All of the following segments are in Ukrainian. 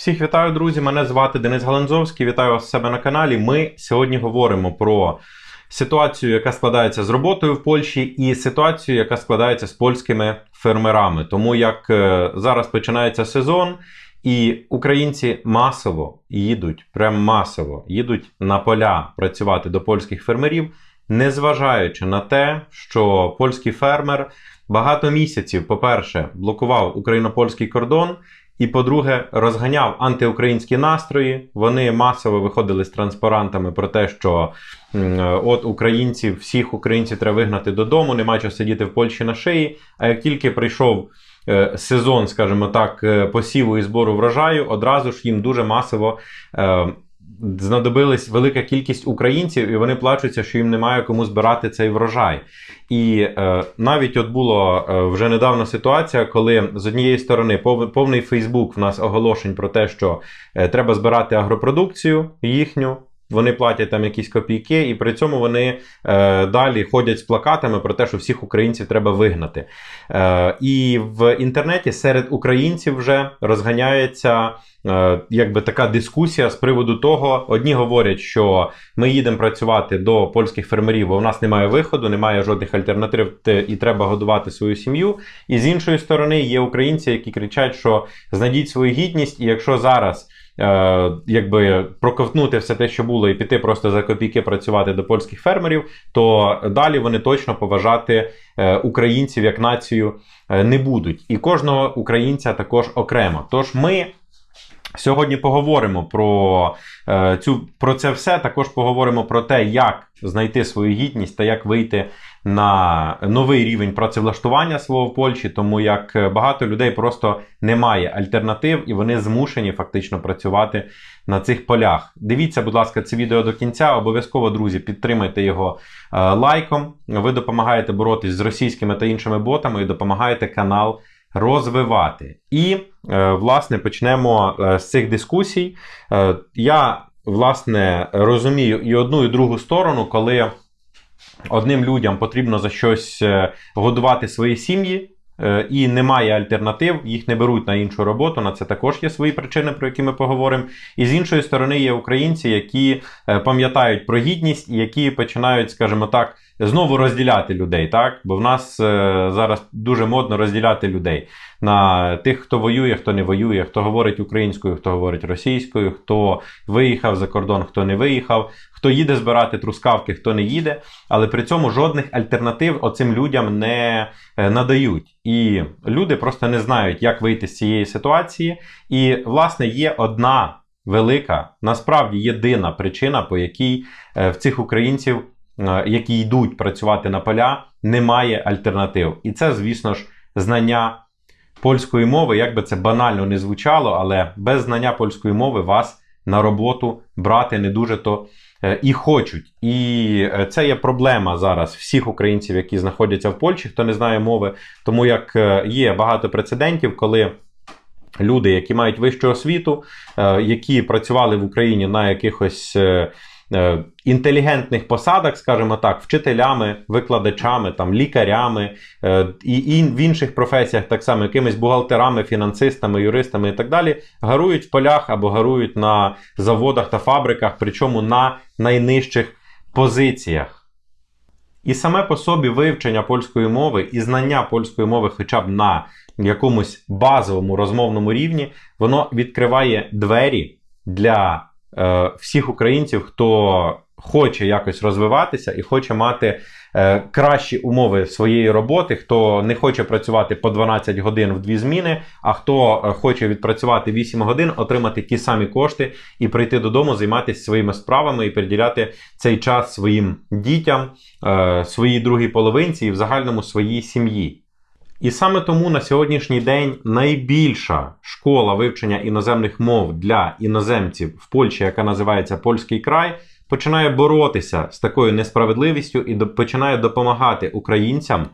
Всіх вітаю, друзі! Мене звати Денис Галанзовський. Вітаю вас у себе на каналі. Ми сьогодні говоримо про ситуацію, яка складається з роботою в Польщі, і ситуацію, яка складається з польськими фермерами. Тому як е, зараз починається сезон, і українці масово їдуть, прям масово їдуть на поля працювати до польських фермерів, незважаючи на те, що польський фермер багато місяців, по-перше, блокував україно-польський кордон. І, по-друге, розганяв антиукраїнські настрої. Вони масово виходили з транспарантами про те, що е, от українців, всіх українців треба вигнати додому, нема чого сидіти в Польщі на шиї. А як тільки прийшов е, сезон, скажімо так, е, посіву і збору врожаю, одразу ж їм дуже масово. Знадобилась велика кількість українців, і вони плачуться, що їм немає кому збирати цей врожай. І е, навіть от було е, вже недавно ситуація, коли з однієї сторони пов, повний Фейсбук в нас оголошень про те, що е, треба збирати агропродукцію їхню. Вони платять там якісь копійки, і при цьому вони е, далі ходять з плакатами про те, що всіх українців треба вигнати. Е, і в інтернеті серед українців вже розганяється е, якби така дискусія з приводу того: одні говорять, що ми їдемо працювати до польських фермерів, бо в нас немає виходу, немає жодних альтернатив, і треба годувати свою сім'ю. І з іншої сторони є українці, які кричать, що знайдіть свою гідність, і якщо зараз. Е, якби проковтнути все те, що було, і піти просто за копійки працювати до польських фермерів, то далі вони точно поважати е, українців як націю е, не будуть. І кожного українця також окремо. Тож ми. Сьогодні поговоримо про, е, цю, про це все. Також поговоримо про те, як знайти свою гідність та як вийти на новий рівень працевлаштування свого в Польщі, тому як е, багато людей просто немає альтернатив і вони змушені фактично працювати на цих полях. Дивіться, будь ласка, це відео до кінця. Обов'язково, друзі, підтримайте його е, лайком. Ви допомагаєте боротись з російськими та іншими ботами і допомагаєте канал розвивати. І, е, власне, почнемо е, з цих дискусій. Е, Я, власне, розумію і одну, і другу сторону, коли одним людям потрібно за щось годувати свої сім'ї. І немає альтернатив, їх не беруть на іншу роботу. На це також є свої причини, про які ми поговоримо. І з іншої сторони є українці, які пам'ятають про гідність і які починають, скажімо так, знову розділяти людей. Так, бо в нас е, зараз дуже модно розділяти людей на тих, хто воює, хто не воює, хто говорить українською, хто говорить російською, хто виїхав за кордон, хто не виїхав, хто їде збирати трускавки, хто не їде. Але при цьому жодних альтернатив оцим людям не е, надають. І люди просто не знають, як вийти з цієї ситуації. І, власне, є одна велика, насправді єдина причина, по якій е, в цих українців, які йдуть працювати на поля, немає альтернатив. І це, звісно ж, знання польської мови, як би це банально не звучало, але без знання польської мови вас на роботу брати не дуже то е, і хочуть. І е, це є проблема зараз всіх українців, які знаходяться в Польщі, хто не знає мови, тому як е, є багато прецедентів, коли. Люди, які мають вищу освіту, е, які працювали в Україні на якихось е, е, інтелігентних посадах, скажімо так, вчителями, викладачами, там, лікарями е, і в інших професіях, так само якимись бухгалтерами, фінансистами, юристами і так далі, гарують в полях або гарують на заводах та фабриках, причому на найнижчих позиціях. І саме по собі вивчення польської мови і знання польської мови, хоча б на якомусь базовому розмовному рівні, воно відкриває двері для е, всіх українців, хто хоче якось розвиватися і хоче мати е, кращі умови своєї роботи, хто не хоче працювати по 12 годин в дві зміни, а хто е, хоче відпрацювати 8 годин, отримати ті самі кошти і прийти додому, займатися своїми справами і приділяти цей час своїм дітям, е, своїй другій половинці і в загальному своїй сім'ї. І саме тому на сьогоднішній день найбільша школа вивчення іноземних мов для іноземців в Польщі, яка називається Польський край, починає боротися з такою несправедливістю і до- починає допомагати українцям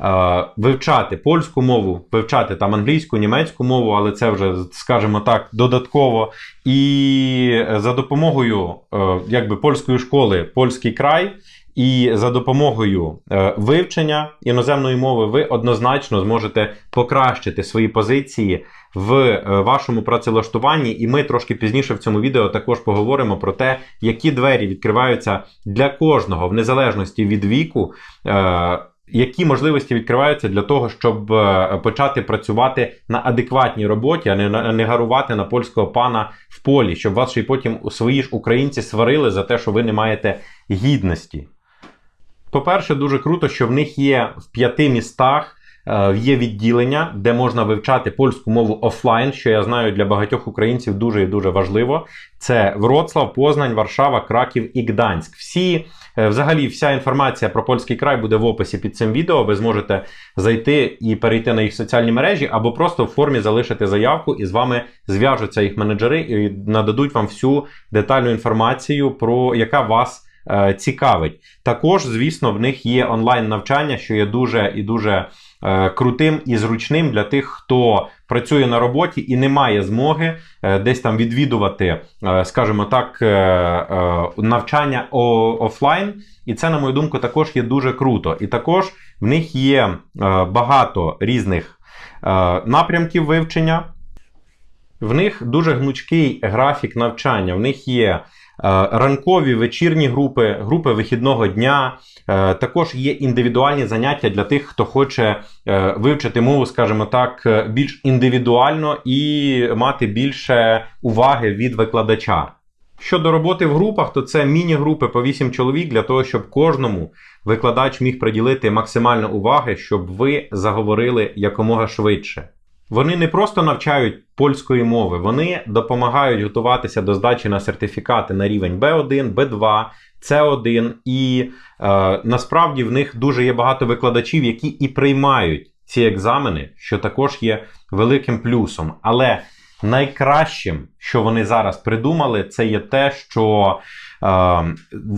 е, вивчати польську мову, вивчати там англійську, німецьку мову, але це вже, скажімо так, додатково. І за допомогою е, якби польської школи Польський край. І за допомогою е, вивчення іноземної мови ви однозначно зможете покращити свої позиції в е, вашому працевлаштуванні, і ми трошки пізніше в цьому відео також поговоримо про те, які двері відкриваються для кожного в незалежності від віку. Е, які можливості відкриваються для того, щоб почати працювати на адекватній роботі, а не, не гарувати на польського пана в полі, щоб вас ще й потім свої ж українці сварили за те, що ви не маєте гідності? По-перше, дуже круто, що в них є в п'яти містах е, є відділення, де можна вивчати польську мову офлайн, що я знаю для багатьох українців дуже і дуже важливо. Це Вроцлав, Познань, Варшава, Краків і Гданськ. Всі, е, взагалі, вся інформація про польський край буде в описі під цим відео. Ви зможете зайти і перейти на їх соціальні мережі, або просто в формі залишити заявку, і з вами зв'яжуться їх менеджери і нададуть вам всю детальну інформацію, про яка вас цікавить. Також, звісно, в них є онлайн навчання, що є дуже і дуже е, крутим і зручним для тих, хто працює на роботі і не має змоги е, десь там відвідувати, е, скажімо так, е, е, навчання офлайн. І це, на мою думку, також є дуже круто. І також в них є е, багато різних е, напрямків вивчення. В них дуже гнучкий графік навчання. В них є е, ранкові вечірні групи, групи вихідного дня. Е, також є індивідуальні заняття для тих, хто хоче е, вивчити мову, скажімо так, е, більш індивідуально і мати більше уваги від викладача. Щодо роботи в групах, то це міні-групи по 8 чоловік для того, щоб кожному викладач міг приділити максимально уваги, щоб ви заговорили якомога швидше. Вони не просто навчають польської мови, вони допомагають готуватися до здачі на сертифікати на рівень B1, B2, C1, і е, насправді в них дуже є багато викладачів, які і приймають ці екзамени, що також є великим плюсом. Але найкращим, що вони зараз придумали, це є те, що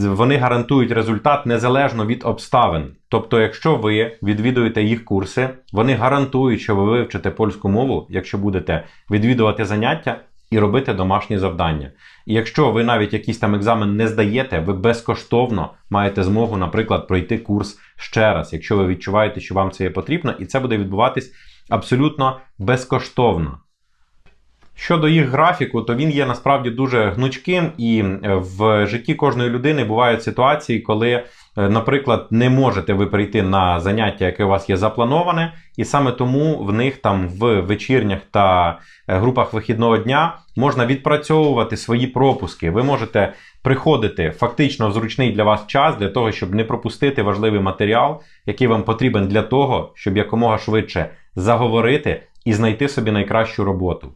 вони гарантують результат незалежно від обставин. Тобто, якщо ви відвідуєте їх курси, вони гарантують, що ви вивчите польську мову, якщо будете відвідувати заняття і робити домашні завдання. І якщо ви навіть якийсь там екзамен не здаєте, ви безкоштовно маєте змогу, наприклад, пройти курс ще раз, якщо ви відчуваєте, що вам це є потрібно, і це буде відбуватись абсолютно безкоштовно. Щодо їх графіку, то він є насправді дуже гнучким, і е, в житті кожної людини бувають ситуації, коли, е, наприклад, не можете ви прийти на заняття, яке у вас є заплановане, і саме тому в них там в вечірнях та е, групах вихідного дня можна відпрацьовувати свої пропуски. Ви можете приходити фактично в зручний для вас час для того, щоб не пропустити важливий матеріал, який вам потрібен для того, щоб якомога швидше заговорити і знайти собі найкращу роботу.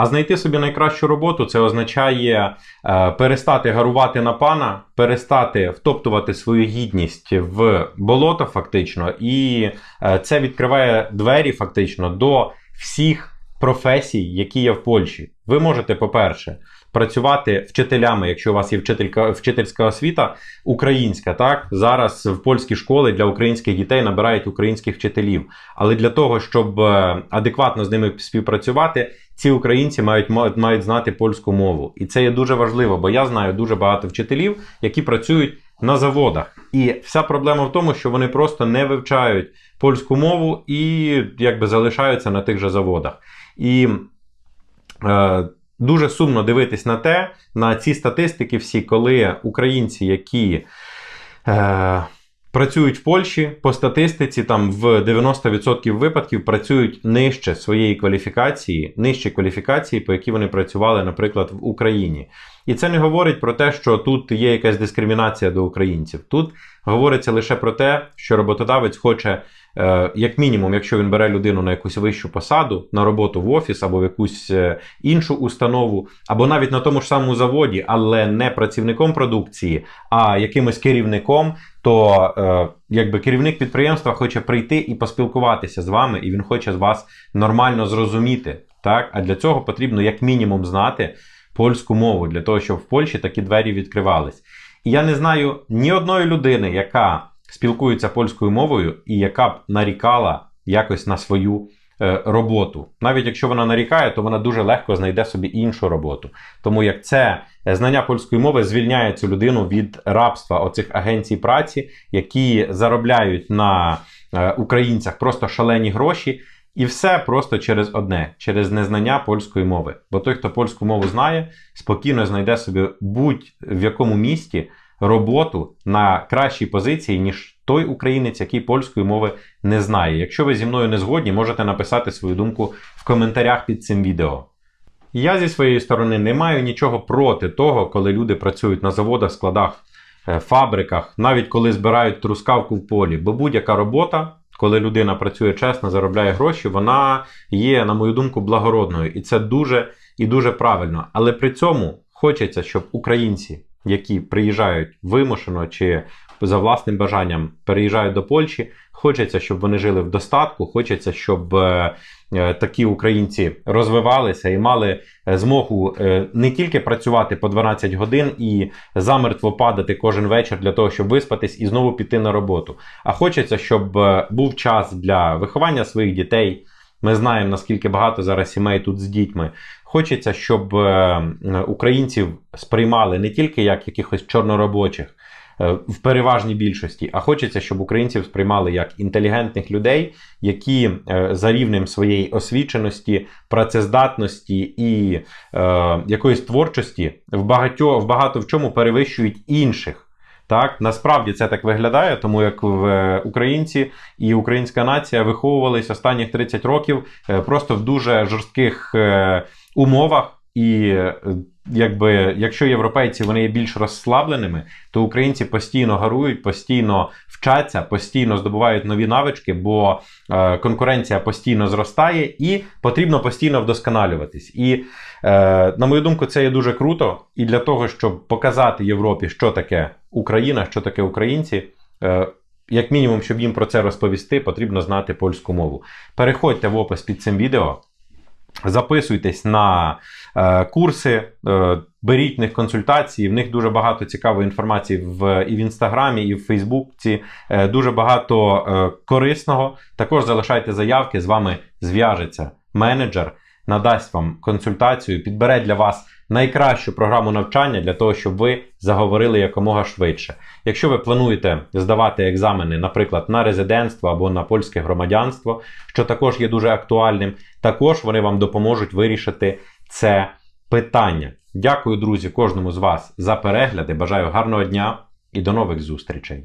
А знайти собі найкращу роботу це означає е, перестати гарувати на пана, перестати втоптувати свою гідність в болото, фактично, і е, це відкриває двері фактично до всіх професій, які є в Польщі. Ви можете, по-перше, працювати вчителями, якщо у вас є вчителька, вчительська освіта українська. Так зараз в польські школи для українських дітей набирають українських вчителів. Але для того, щоб е, адекватно з ними співпрацювати, ці українці мають мають знати польську мову. І це є дуже важливо, бо я знаю дуже багато вчителів, які працюють на заводах. І вся проблема в тому, що вони просто не вивчають польську мову і якби залишаються на тих же заводах. І е, дуже сумно дивитись на те, на ці статистики, всі, коли українці, які е, працюють в Польщі, по статистиці, там в 90% випадків працюють нижче своєї кваліфікації, нижче кваліфікації, по якій вони працювали, наприклад, в Україні. І це не говорить про те, що тут є якась дискримінація до українців. Тут говориться лише про те, що роботодавець хоче, як мінімум, якщо він бере людину на якусь вищу посаду, на роботу в офіс або в якусь е, іншу установу, або навіть на тому ж самому заводі, але не працівником продукції, а якимось керівником, то е, якби керівник підприємства хоче прийти і поспілкуватися з вами, і він хоче вас нормально зрозуміти. Так? А для цього потрібно як мінімум знати польську мову, для того, щоб в Польщі такі двері відкривались. І я не знаю ні одної людини, яка спілкується польською мовою і яка б нарікала якось на свою е, роботу. Навіть якщо вона нарікає, то вона дуже легко знайде собі іншу роботу. Тому як це е, знання польської мови звільняє цю людину від рабства оцих агенцій праці, які заробляють на е, українцях просто шалені гроші. І все просто через одне, через незнання польської мови. Бо той, хто польську мову знає, спокійно знайде собі будь-в якому місті роботу на кращій позиції, ніж той українець, який польської мови не знає. Якщо ви зі мною не згодні, можете написати свою думку в коментарях під цим відео. Я зі своєї сторони не маю нічого проти того, коли люди працюють на заводах, складах, е, фабриках, навіть коли збирають трускавку в полі. Бо будь-яка робота, коли людина працює чесно, заробляє гроші, вона є, на мою думку, благородною. І це дуже і дуже правильно. Але при цьому хочеться, щоб українці, які приїжджають вимушено чи за власним бажанням переїжджають до Польщі, хочеться, щоб вони жили в достатку, хочеться, щоб е, е, такі українці розвивалися і мали е, змогу не тільки працювати по 12 годин і замертво падати кожен вечір для того, щоб виспатись і знову піти на роботу. А хочеться, щоб був час для виховання своїх дітей. Ми знаємо, наскільки багато зараз сімей тут з дітьми. Хочеться, щоб е, українців сприймали не тільки як якихось чорноробочих е, в переважній більшості, а хочеться, щоб українців сприймали як інтелігентних людей, які е, за рівнем своєї освіченості, працездатності і е, якоїсь творчості в багатьо, в багато в чому перевищують інших. Так, насправді це так виглядає, тому як в е, українці і українська нація виховувались останніх 30 років е, просто в дуже жорстких е, умовах. І е, якби якщо європейці вони є більш розслабленими, то українці постійно гарують, постійно вчаться, постійно здобувають нові навички, бо е, конкуренція постійно зростає і потрібно постійно вдосконалюватись. І е, на мою думку, це є дуже круто. І для того, щоб показати Європі, що таке Україна, що таке українці. Е, як мінімум, щоб їм про це розповісти, потрібно знати польську мову. Переходьте в опис під цим відео. Записуйтесь на е, курси, е, беріть в них консультації. В них дуже багато цікавої інформації в, і в інстаграмі, і в Фейсбуці. Е, дуже багато е, корисного. Також залишайте заявки, з вами зв'яжеться менеджер, надасть вам консультацію, підбере для вас найкращу програму навчання для того, щоб ви заговорили якомога швидше. Якщо ви плануєте здавати екзамени, наприклад, на резидентство або на польське громадянство, що також є дуже актуальним, також вони вам допоможуть вирішити це питання. Дякую, друзі, кожному з вас за перегляди. Бажаю гарного дня і до нових зустрічей.